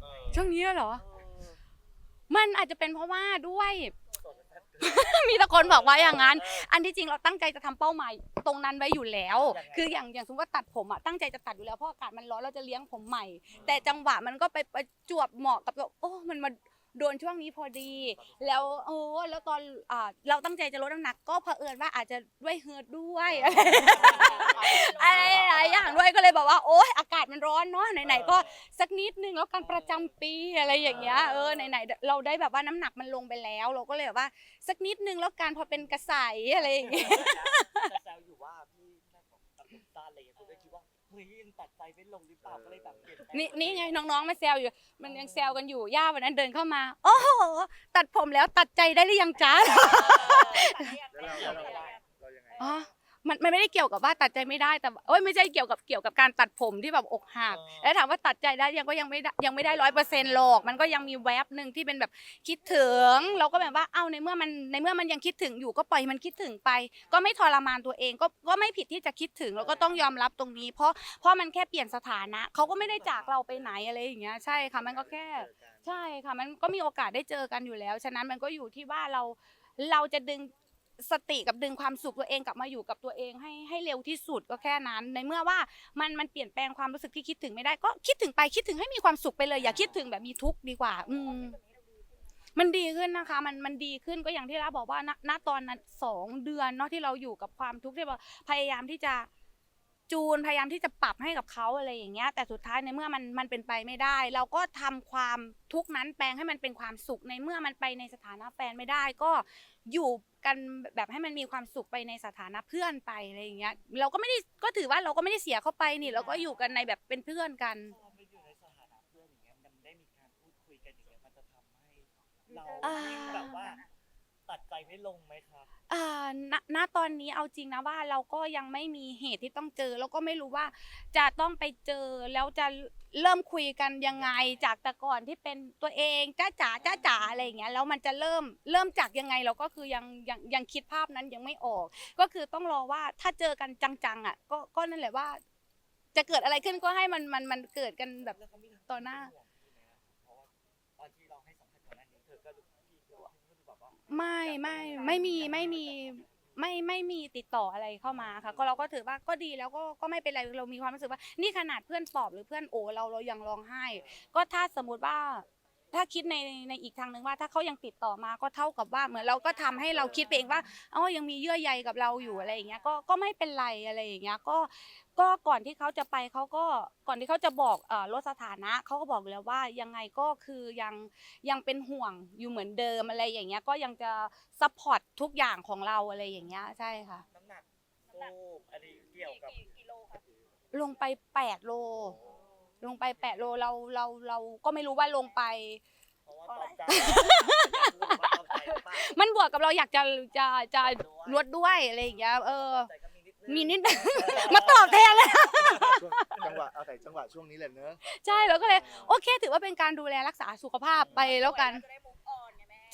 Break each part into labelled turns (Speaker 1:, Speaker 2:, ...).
Speaker 1: เออ
Speaker 2: ช่วงนี้เหรอ
Speaker 1: เออ
Speaker 2: มันอาจจะเป็นเพราะว่าด้วย มีแต่คนบอกว่าอย่างนั้น อันที่จริงเราตั้งใจจะทำเป้าหมายตรงนั้นไว้อยู่แล้ว
Speaker 1: ยังไง
Speaker 2: คืออย่างอย่างสมมติว่าตัดผมอะตั้งใจจะตัดอยู่แล้วเพราะอากาศมันร้อนเราจะเลี้ยงผมใหม่ แต่จังหวะมันก็ไปประจวบเหมาะกับว่าโอ้มันมา โดนช่วงนี้พอดี แล้วโอ้แล้วตอนอ่าเราตั้งใจจะลดน้ำหนักก็เผอิญว่าอาจจะด้วยเฮิร์ตด้วยอะไรหลายอย่างด้วยก็เลยบอกว่าโอ๊ยอากาศมันร้อนเนาะไหนๆก็สักนิดนึงแล้วกันประจำปีอะไรอย่างเงี้ยเออไหนๆเราได้แบบว่าน้ำหนักมันลงไปแล้ว เราก็เลยแบบว่า สักนิดนึงแล้วกันพอเป็นกระใสอะไรอย่างเงี้ย
Speaker 1: แต่แซวอยู่ว่า เฮ้ยยังตัดใจไม่ลงหรือเปล่าก็เลยแบบเปลี่ยนแปลง
Speaker 2: นี่นี่ไงน้องๆมาแซวอยู่ มันยังแซวกันอยู่ย่าวันนั้นเดินเข้ามา โอ้โหตัดผมแล้วตัดใจได้หรือยังจ๊ะ
Speaker 3: แล้วเราเราเราเรายังไง
Speaker 2: อ๋อ มันมันไม่ได้เกี่ยวกับว่าตัดใจไม่ได้แต่ว่าโอ้ยไม่ใช่เกี่ยวกับเกี่ยวกับการตัดผมที่แบบอกหักแล้วถามว่าตัดใจได้ยังก็ยังไม่ได้ยังไม่ได้ร้อยเปอร์เซ็นต์หรอกมันก็ยังมีแวบหนึ่งที่เป็นแบบคิดถึง เราก็แบบว่าเอ้าในเมื่อมันในเมื่อมันยังคิดถึงอยู่ก็ปล่อยให้มันคิดถึงไป ก็ไม่ทรมานตัวเองก็ก็ไม่ผิดที่จะคิดถึงเราก็ต้องยอมรับตรงนี้ เพราะเพราะมันแค่เปลี่ยนสถานะเขาก็ไม่ได้จากเราไปไหนอะไรอย่างเงี้ยใช่ค่ะมันก็แค่
Speaker 3: เจอกัน
Speaker 2: ใช่ค่ะมันก็มีโอกาสได้เจอกันอยู่แล้ว ฉะนั้นมันก็อยู่ที่ว่าเราเราจะดึง สติกับดึงความสุขตัวเองกลับมาอยู่กับตัวเองให้ให้เร็วที่สุดก็แค่นั้น ในเมื่อว่ามันมันเปลี่ยนแปลงความรู้สึกที่คิดถึงไม่ได้ก็คิดถึงไปคิดถึงให้มีความสุขไปเลยอย่าคิดถึงแบบมีทุกข์ดีกว่า อืมมันดีขึ้นนะคะ มันมันดีขึ้นก็อย่างที่เราบอกว่าณณตอนนั้นสองเดือนเนาะที่เราอยู่กับความทุกข์ที่เราพยายามที่จะจูนพยายามที่จะปรับให้กับเขาอะไรอย่างเงี้ย แต่สุดท้ายในเมื่อมันมันเป็นไปไม่ได้ เราก็ทำความทุกข์นั้นแปลงให้มันเป็นความสุขในเมื่อมันไปในสถานะแฟนไม่ได้ ก็อยู่ กันแบบให้มันมีความสุขไปในสถานะเพื่อนไปอะไรอย่างเงี้ยเราก็ไม่ได้ก็ถือว่าเราก็ไม่ได้เสียเขาไปนี่เราก็อยู่กันในแบบเป็นเพื่อนกัน
Speaker 1: พอไปอยู่ในสถานะเพื่อนอย่างเงี้ยมันได้มีการพูดคุยกันอย่างเงี้ยมันจะทำให้เรา
Speaker 2: อ่า
Speaker 1: แบบว่าตัดใจไม่ลงไหมครับ
Speaker 2: อ่าณณตอนนี้เอาจริงนะว่าเราก็ยังไม่มีเหตุที่ต้องเจอ แล้วก็ไม่รู้ว่าจะต้องไปเจอแล้วจะ เริ่มคุยกันยังไงจากแต่ก่อนที่เป็นตัวเองจ้าจ๋าจ้าจ๋าอะไรอย่างเงี้ยแล้วมันจะเริ่มเริ่มจากยังไงเราก็คือยังยังยังคิดภาพนั้นยังไม่ออก ก็คือต้องรอว่าถ้าเจอกันจังๆอะก็ก็นั่นแหละว่า จะเกิดอะไรขึ้นก็ให้มันมันมันเกิดกันแบบ
Speaker 1: แล้วเขาไม่ทำ
Speaker 2: ต่อหน้า
Speaker 1: ห่วงใช่ไหมครับเพราะว่าตอนที่เราให้สัมภาษณ์ก่อนหน้านี้เธอก็รู้พี่ก็ว่าก็แบบว่า
Speaker 2: ไม่ไม่ไม่มีไม่มี ไม่ไม่มีติดต่ออะไรเข้ามาค่ะ ก็เราก็ถือว่าก็ดีแล้วก็ก็ไม่เป็นไรเรามีความรู้สึกว่า นี่ขนาดเพื่อนปลอบหรือเพื่อนโอเราเรายังร้องไห้ ก็ถ้าสมมุติว่า ถ้าคิดในในอีกทางหนึ่งว่า ถ้าเขายังติดต่อมาก็เท่ากับว่าเหมือนเราก็ทำให้เราคิดไปเองว่าอ๋อยังมีเยื่อใยกับเราอยู่อะไรอย่างเงี้ยก็ก็ไม่เป็นไรอะไรอย่างเงี้ยก็ ก็ก่อนที่เขาจะไปเขาก็ก่อนที่เขาจะบอกเอ่อลดสถานะเขาก็บอกอยู่แล้วว่ายังไงก็คือยังยังเป็นห่วงอยู่เหมือนเดิมอะไรอย่างเงี้ยก็ยังจะซัพพอร์ตทุกอย่างของเราอะไรอย่างเงี้ยใช่ค่ะ
Speaker 1: น้ำหนักฟูกอันนี้เกี่ยวกับ
Speaker 2: ลงไปแปดโล ลงไปแปดโลเราเราเราก็ไม่รู้ว่าลงไป
Speaker 1: เพราะว่าตอบใจพูดว่าตอบใจหรือเปล่า
Speaker 2: มันบวกกับเราอยากจะจะจะลดด้วยอะไรอย่างเงี้ยเออ
Speaker 1: แต่ก็ มีนิดนึง
Speaker 2: มีนิดมาตอบแทนเลย
Speaker 3: ช่วงจังหวะเอาแต่จังหวะช่วงนี้แหละเนอะ
Speaker 2: ใช่แล้วก็เลย โอเค ถือว่าเป็นการดูแลรักษาสุขภาพไปแล้วกัน
Speaker 4: จะได้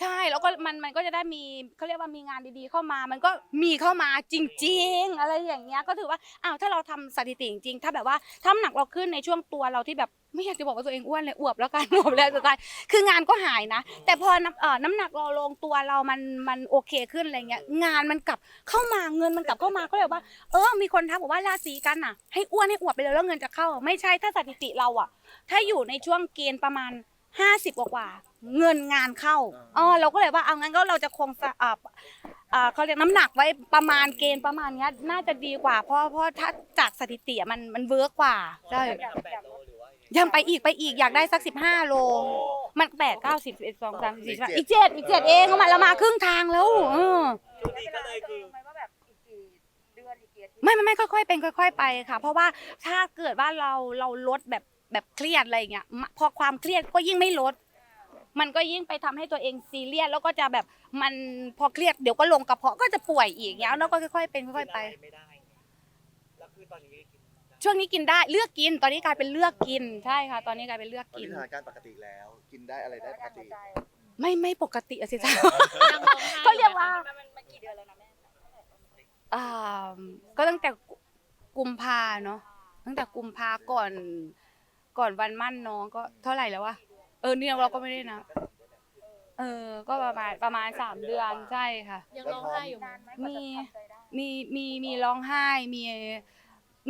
Speaker 2: ใช่แล้วก็มันมันก็จะได้มีเขาเรียกว่ามีงานดีๆเข้ามา มันก็มีเข้ามาจริง ๆ อะไรอย่างเงี้ยก็ถือว่าอ้าวถ้าเราทำสถิติจริงๆถ้าแบบว่าถ้าน้ำหนักเราขึ้นในช่วงตัวเราที่แบบไม่อยากจะบอกว่าตัวเองอ้วนเลยอวบแล้วกัน อวบแล้วสุดท้ายคืองานก็หายนะ แต่พอน้ำเอ่อน้ำหนักเราลงตัวเรามันมันโอเคขึ้นอะไรเงี้ยงานมันกลับเข้ามาเงินมันกลับเข้ามาก็เลยว่า เออมีคนทักบอกว่าราศีกันอะให้อ้วนให้อวบไปเลยแล้วเงินจะเข้า ไม่ใช่ถ้าสถิติเราอะ ถ้าอยู่ในช่วงเกณฑ์ประมาณ 50กว่ากว่าๆเงินงานเข้าอ๋อเราก็เลยว่าเอางั้นก็เราจะคงสะอ่าอ่าเขาเรียกน้ำหนักไว้ประมาณเกณฑ์ประมาณเนี้ยน่าจะดีกว่า เพราะเพราะถ้าจากสถิติอะมันมันเวิร์กกว่าใช่
Speaker 1: อยากแปดโลหรือว่ายังไง
Speaker 2: ยังไปอีกไปอีกอยากได้สัก15โล มันแปดเก้าสิบสิบเอ็ดสองสามสี่ห้าอีกเจ็ดอีกเจ็ดเองเข้ามาเรามาครึ่งทางแล้วเออ
Speaker 1: ช่วงนี้ก็เลยคือ
Speaker 4: ไหมว่าแบบอีกกี่เดือนอีกกี่อาทิตย์
Speaker 2: ไม่ไม่ไม่ค่อยๆเป็นค่อย ๆ ไปค่ะ เพราะว่าถ้าเกิดว่าเราเราลดแบบ แบบเครียดอะไรอย่างเงี้ยมะพอความเครียดก็ยิ่งไม่ลด มันก็ยิ่งไปทำให้ตัวเองซีเรียสแล้วก็จะแบบมันพอเครียดเดี๋ยวก็ลงกระเพาะก็จะป่วยอีกอย่างเงี้ยแล้วก็ค่อยๆเป็นค่อยๆไป
Speaker 1: กินะรไม่ได้ไงแล้วคือตอนนี้กินได้
Speaker 2: ช่วงนี้กินได้เลือกกิน ตอนนี้กลายเป็นเลือกกินใช่ค่ะ ตอนนี้กลายเป็นเลือก
Speaker 3: ตอน
Speaker 2: กิ
Speaker 3: นี้
Speaker 2: น
Speaker 3: สถานการณ์ปกติแล้ว กินได้อะไรได้ปกติ
Speaker 2: ไม่ไม่ปกติอะสิจ๊ะ
Speaker 4: ยังร้องไห้
Speaker 2: ก็เรียกว่า
Speaker 4: มันมันมันกี่เดือนแล้วนะแม่
Speaker 2: อ่าก็ตั้งแต่กุมภาเนาะตั้งแต่กุมภาก่อน ก่อนวันมั่นน้องก็เท่าไหร่แล้ววะ
Speaker 4: กี่เดือน
Speaker 2: เออเนี่ยเราก็ไม่ได้นะเออ ก็ประมาณประมาณสามเดือนใช่ค่ะ
Speaker 4: ยังร้องไห้อยู่ไหม
Speaker 5: นานไหมกว่าจะทำใจได้
Speaker 2: มีมีมีร้องไห้มี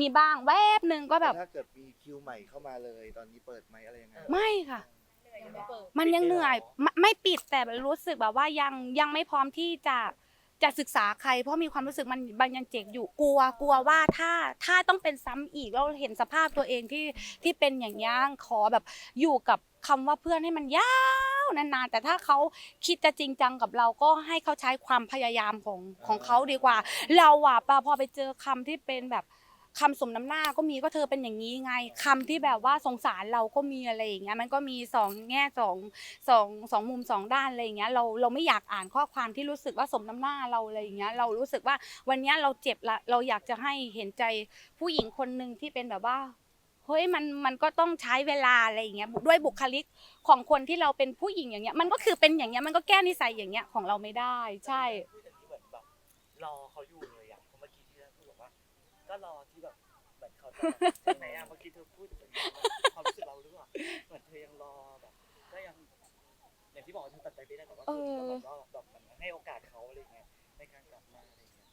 Speaker 2: มีบ้างแวบหนึ่งก็แบบ
Speaker 3: ถ้าเกิดมีคิวใหม่เข้ามาเลย ตอนนี้เปิดไหมอะไรยังไง
Speaker 2: ไม่ค่ะ
Speaker 4: ยังไม่เปิด
Speaker 2: มันยังเหนื่อยไม่ไม่ปิดแต่รู้สึกแบบว่ายังยังไม่พร้อมที่จะ จะศึกษาใครเพราะมีความรู้สึกมันบางยังเจ็บอยู่กลัวกลัวว่าถ้าถ้าต้องเป็นซ้ำอีกเราเห็นสภาพตัวเองที่ที่เป็นอย่างนี้ยขอแบบอยู่กับคำว่าเพื่อนให้มันยาวนานๆแต่ถ้าเขาคิดจะจริงจังกับเราก็ให้เขาใช้ความพยายามของของเขาดีกว่า เราอะปะพอไปเจอคำที่เป็นแบบ คำสมน้ำหน้าก็มีก็เธอเป็นอย่างนี้ไงคำที่แบบว่าสงสารเราก็มีอะไรอย่างเงี้ยมันก็มีสองแง่สองสองสองมุมสองด้านอะไรอย่างเงี้ยเราเราไม่อยากอ่านข้อความที่รู้สึกว่าสมน้ำหน้าเราอะไรอย่างเงี้ยเรารู้สึกว่าวันเนี้ยเราเจ็บละเราอยากจะให้เห็นใจผู้หญิงคนหนึ่งที่เป็นแบบว่าเฮ้ยมันมันก็ต้องใช้เวลาอะไรอย่างเงี้ยด้วยบุคลิกของคนที่เราเป็นผู้หญิงอย่างเงี้ยมันก็คือเป็นอย่างเงี้ยมันก็แก้นิสัยอย่างเงี้ยของเราไม่ได้ ใช่
Speaker 1: รอเขาอยู่เลย ก็รอที่แบบเหมือนเขาจะแบบใช่ไหมอะเมื่อกี้เธอพูดอย่างนี้ความรู้สึกเราหรือเปล่าเหมือนเธอยังรอแบบก็ยังอย่างที่บอกว่าเธอตัดใจไม่ได้แต่ว่าเธอก็แบบว่าแบบเหมือนให้โอกาสเขาอะไรเงี้ยในการกลับมาอะไรเงี้ย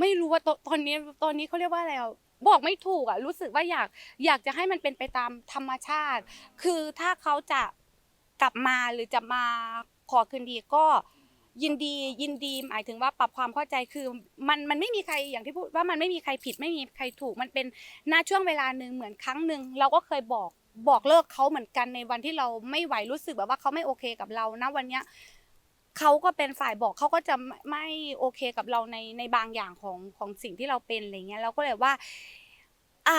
Speaker 2: ไม่รู้ว่าตตอนนี้ตอนนี้เขาเรียกว่าอะไรอะบอกไม่ถูกอะรู้สึกว่าอยากอยากจะให้มันเป็นไปตามธรรมชาติ คือถ้าเขาจะกลับมาหรือจะมาขอคืนดีก็ ยินดียินดีหมายถึงว่าปรับความเข้าใจคือมันมันไม่มีใครอย่างที่พูดว่ามันไม่มีใครผิดไม่มีใครถูกมันเป็นณช่วงเวลาหนึ่งเหมือนครั้งหนึ่งเราก็เคยบอกบอกเลิกเขาเหมือนกันในวันที่เราไม่ไหวรู้สึกแบบว่าเขาไม่โอเคกับเรานะวันเนี้ยเขาก็เป็นฝ่ายบอกเขาก็จะไม่ไม่โอเคกับเราในในบางอย่างของของสิ่งที่เราเป็นอะไรเงี้ยเราก็เลยว่า อ่า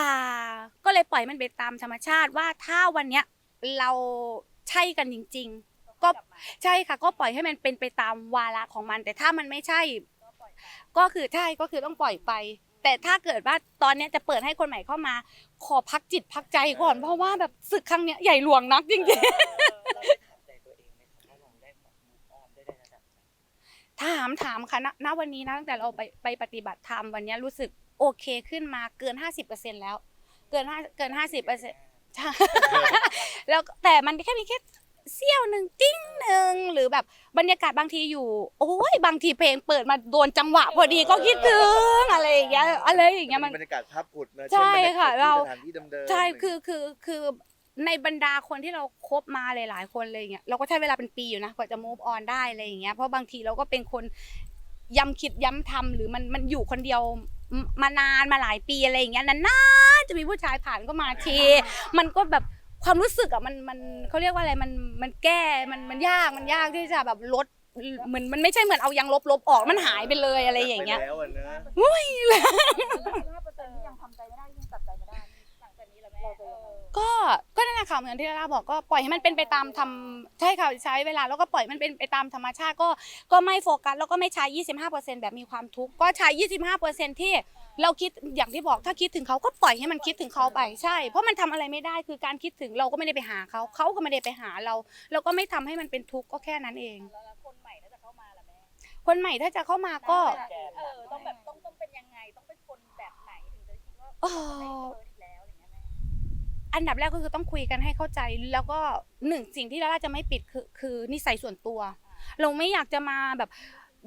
Speaker 2: ก็เลยปล่อยมันไปตามธรรมชาติว่าถ้าวันเนี้ยเราใช่กันจริง ๆ ก็ใช่ค่ะก็ปล่อยให้มันเป็นไปตามวาระของมัน แต่ถ้ามันไม่ใช่ ก็คือใช่ก็คือต้องปล่อยไป แต่ถ้าเกิดว่าตอนนี้จะเปิดให้คนใหม่เข้ามา ขอพักจิตพักใจก่อนเพราะว่าแบบศึกครั้งเนี้ยใหญ่หลวงนักจริงๆ
Speaker 1: เราได้ถามใจตัวเอง
Speaker 2: ถามถามค่ะณณวันนี้นะตั้งแต่เราไปไปปฏิบัติธรรมวันนี้รู้สึกโอเคขึ้นมาเกิน50%แล้ว เกินห้าเกิน50%ใช่แล้วแต่มันแค่มีแค่ เสี้ยวหนึ่งจิ้งหนึ่งหรือแบบบรรยากาศบางทีอยู่ โอ้ยบางทีเพลงเปิดมาโดนจังหวะพอดีก็คิดถึงอะไรอย่างเงี้ยอะไรอย่างเงี้ยมัน
Speaker 3: บรรยากาศภาพผุดเนอะ
Speaker 2: ใช่ค่ะ
Speaker 3: ช่นบยกศ
Speaker 2: เรา
Speaker 3: ที่สถานที่เดิมๆ
Speaker 2: ใช่คือคือคือในบรรดาคนที่เราคบมาหลาย ๆ คนเลยอย่างเงี้ยเราก็ใช้เวลาเป็นปีอยู่นะกว่าจะ move on ได้อะไรอย่างเงี้ยเพราะบางทีเราก็เป็นคนย้ำคิดย้ำทำหรือมันมันอยู่คนเดียวมมานานมาหลายปีอะไรอย่างเงี้ยนานๆจะมีผู้ชายผ่านก็มาที มันก็แบบ ความรู้สึกอะมันมันเขาเรียกว่าอะไรมันมันแก้มันมันยากมันยากที่จะแบบลดเหมือนมันไม่ใช่เหมือนเอายางลบลบออกมันหายไปเลยอะไรอย่างเงี้ย
Speaker 3: ไปแล้วอะเนอะ
Speaker 5: ห้าเปอร์เซ็นต์ที่ยังทำใจไม่ได้ยังตัดใจไม่ได้
Speaker 4: หลังจากนี้แล้วแม่
Speaker 5: เราจะยังไง
Speaker 2: ก็ก็นั่นแหละค่ะเหมือนที่ลาล่าบอกก็ปล่อยให้มันเป็นไปตามธรรมใช่ค่ะใช้เวลาแล้วก็ปล่อยมันเป็นไปตามธรรมชาติก็ก็ไม่โฟกัสแล้วก็ไม่ใช้ 25%แบบมีความทุกข์ก็ใช้ 25%ที่ เราคิดอย่างที่บอกถ้าคิดถึงเขาก็ปล่อยให้มันคิดถึงเขาไปใช่ เพราะมันทำอะไรไม่ได้คือการคิดถึงเราก็ไม่ได้ไปหาเขาเขาก็ไม่ได้ไปหาเรา เราก็ไม่ทำให้มันเป็นทุกข์ก็แค่นั้นเอง
Speaker 4: แล้วแล้วคนใหม่ถ้าจะเข้ามาล่ะแม่
Speaker 2: คนใหม่ถ้าจะเข้ามาก็
Speaker 1: แกน
Speaker 4: เออต้องแบบต้องต้องเป็นยังไงต้องเป็นคนแบบไหนถึงจะคิดว่า
Speaker 2: เอ
Speaker 4: ได้
Speaker 2: อ
Speaker 4: เจออีกแล้วอย่างเงี้ยแม่
Speaker 2: อันดับแรกก็คือต้องคุยกันให้เข้าใจแล้วก็หนึ่งสิ่งที่ลาล่าจะไม่ปิดคือคือนิสัยส่วนตัว เราไม่อยากจะมาแบบ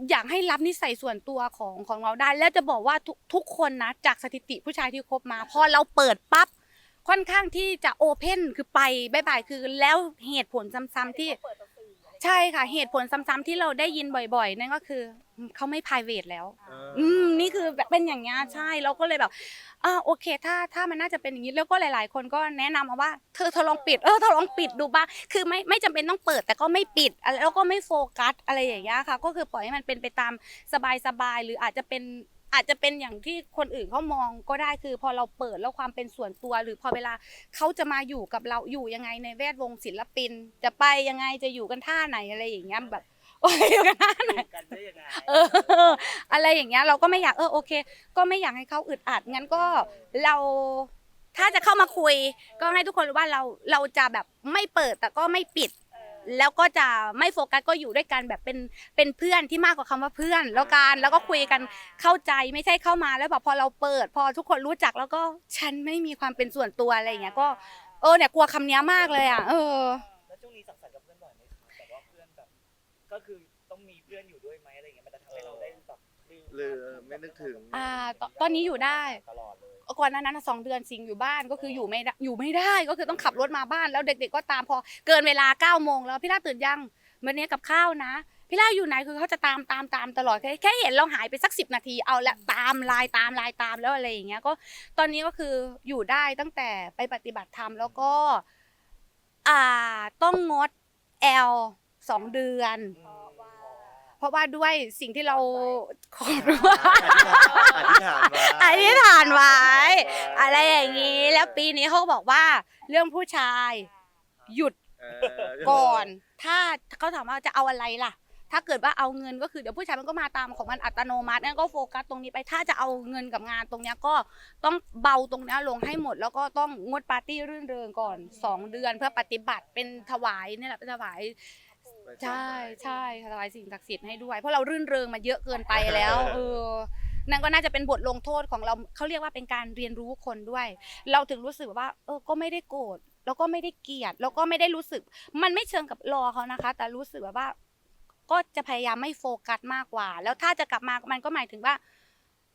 Speaker 2: อยากให้รับนิสัยส่วนตัวของของเราได้ แล้วจะบอกว่าทุกทุกคนนะจากสถิติผู้ชายที่คบมา พอเราเปิดปั๊บค่อนข้างที่จะโอเพนคือไปบายบายคือแล้วเหตุผลซ้ำๆที่
Speaker 4: เปิดต่อสื่ออะไร
Speaker 2: ใช่ค่ะ เหตุผลซ้ำๆที่เราได้ยินบ่อยๆ นั่นก็คือเขาไม่ p r i v a t แล้ว
Speaker 3: เออ
Speaker 2: อืมนี่คือแบบเป็นอย่างเงี้ยใช่เราก็เลยแบบอ่าโอเค ถ้าถ้ามันน่าจะเป็นอย่างนี้แล้วก็หลาย ๆ คนก็แนะนำมาว่าเธอเธอลองปิดเออเธอลองปิดดูบ้างคือไม่ไม่จำเป็นต้องเปิดแต่ก็ไม่ปิดอะไรแล้วก็ไม่โฟกัสอะไรอย่างเงี้ยค่ะ ก็คือปล่อยให้มันเป็นไปตามสบายๆหรืออาจจะเป็น อาจจะเป็นอย่างที่คนอื่นเขามองก็ได้คือพอเราเปิดแล้วความเป็นส่วนตัว หรือพอเวลาเขาจะมาอยู่กับเราอยู่ยังไงในแวดวงศิลปิน จะไปยังไงจะอยู่กันท่าไหนอะไรอย่างเงี้ยแบบโอ้ยอยู่กันท่าไหน
Speaker 1: กันได้ยังไง
Speaker 2: เอออะไรอย่างเงี้ยเราก็ไม่อยากเออโอเค ก็ไม่อยากให้เขาอึดอัดงั้นก็เราถ้าจะเข้ามาคุย ก็ให้ทุกคนรู้ว่าเราเราจะแบบไม่เปิดแต่ก็ไม่ปิด แล้วก็จะไม่โฟกัสก็อยู่ด้วยกันแบบเป็นเป็นเพื่อนที่มากกว่าคำว่าเพื่อน แล้วกันแล้วก็คุยกันเข้าใจไม่ใช่เข้ามาแล้วแบบพอเราเปิด พอทุกคนรู้จักแล้วก็ฉันไม่มีความเป็นส่วนตัวอะไรอย่างเงี้ยก็เออเนี่ยกลัวคำเนี้ยมากเลยอะเออ
Speaker 1: แล้วช่วงนี้นี้สังสรรค์กับเพื่อนบ่อยไหมครับแบบว่าเพื่อนแบบก็คือต้องมีเพื่อนอยู่ด้วยไหมอะไรเงี้ยมันจะทำให้เราได้แบบลืม
Speaker 3: ลืมไม่นึกถึง
Speaker 2: อ่าตตอนนี้อยู่ได้
Speaker 1: ตลอดเลย
Speaker 2: ก่อนหนานั้นสองเดือนสิงอยู่บ้านก็คืออยู่ไม่ได้อยู่ไม่ได้ก็คือต้องขับรถมาบ้านแล้วเด็ก ๆ ก็ตามพอเกินเวลาเก้าโมงแล้วพี่ล่าตื่นยังวันนี้กับข้าวนะพี่ล่าอยู่ไหนคือเขาจะตามตามตามตลอดแค่แค่เห็นเราหายไปสักสิบนาทีเอาละตามไลน์ตามไลน์ตามแล้วอะไรอย่างเงี้ยก็ตอนนี้ก็คืออยู่ได้ตั้งแต่ไปปฏิบัติธรรมแล้วก็อ่าต้องงดแอลสองเดือน
Speaker 1: เพราะว่า
Speaker 2: เพราะว่าด้วยสิ่งที่เราขอว่า
Speaker 3: อธิษฐานไว้
Speaker 2: อธิษฐานไว้ อะไรอย่างนี้ แล้วปีนี้เขาบอกว่าเรื่องผู้ชายหยุด
Speaker 3: เออ
Speaker 2: ก่อน ถ้าเขาถามว่าจะเอาอะไรล่ะ ถ้าเกิดว่าเอาเงินก็คือเดี๋ยวผู้ชายมันก็มาตามของมันอัตโนมัตินั่นก็โฟกัสตรงนี้ไป ถ้าจะเอาเงินกับงานตรงเนี้ยก็ต้องเบาตรงเนี้ยลงให้หมด แล้วก็ต้องงดปาร์ตี้รื่นเริงก่อนสองเดือนเพื่อปฏิบัติเป็นถวายเนี่ยแหละเป็นถวาย ใช่ใช่ถวายสิ่งศักดิ์สิทธิ์ให้ด้วย เพราะเรารื่นเริงมาเยอะเกินไปแล้วเออนั่นก็น่าจะเป็นบทลงโทษของเราเขาเรียกว่าเป็นการเรียนรู้คนด้วย เราถึงรู้สึกว่าเออก็ไม่ได้โกรธแล้วก็ไม่ได้เกลียดแล้วก็ไม่ได้รู้สึก มันไม่เชิงกับรอเขานะคะ แต่รู้สึกแบบว่า ก็จะพยายามไม่โฟกัสมากกว่า แล้วถ้าจะกลับมามันก็หมายถึงว่า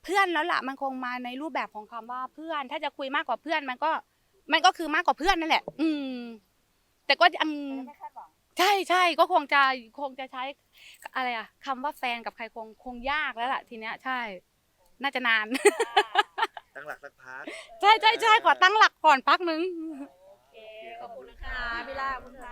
Speaker 2: เพื่อนแล้วล่ะมันคงมาในรูปแบบของคำว่าเพื่อน ถ้าจะคุยมากกว่าเพื่อนมันก็ มันก็คือมากกว่าเพื่อนนั่นแหละ อืม แต่ก็ยัง
Speaker 5: ไม่คาดหวัง
Speaker 2: ใช่ใช่ก็คงจะคงจะใช้อะไรอะคำว่าแฟนกับใครคงคงยากแล้วล่ะทีเนี้ยใช่ น่าจะนาน
Speaker 3: ตั้งหลักสักพัก
Speaker 2: ใช่ใช่ใช่ขอตั้งหลักก่อนพักนึง
Speaker 4: โอเคขอบคุณนะคะพี่ล่าคุณเธ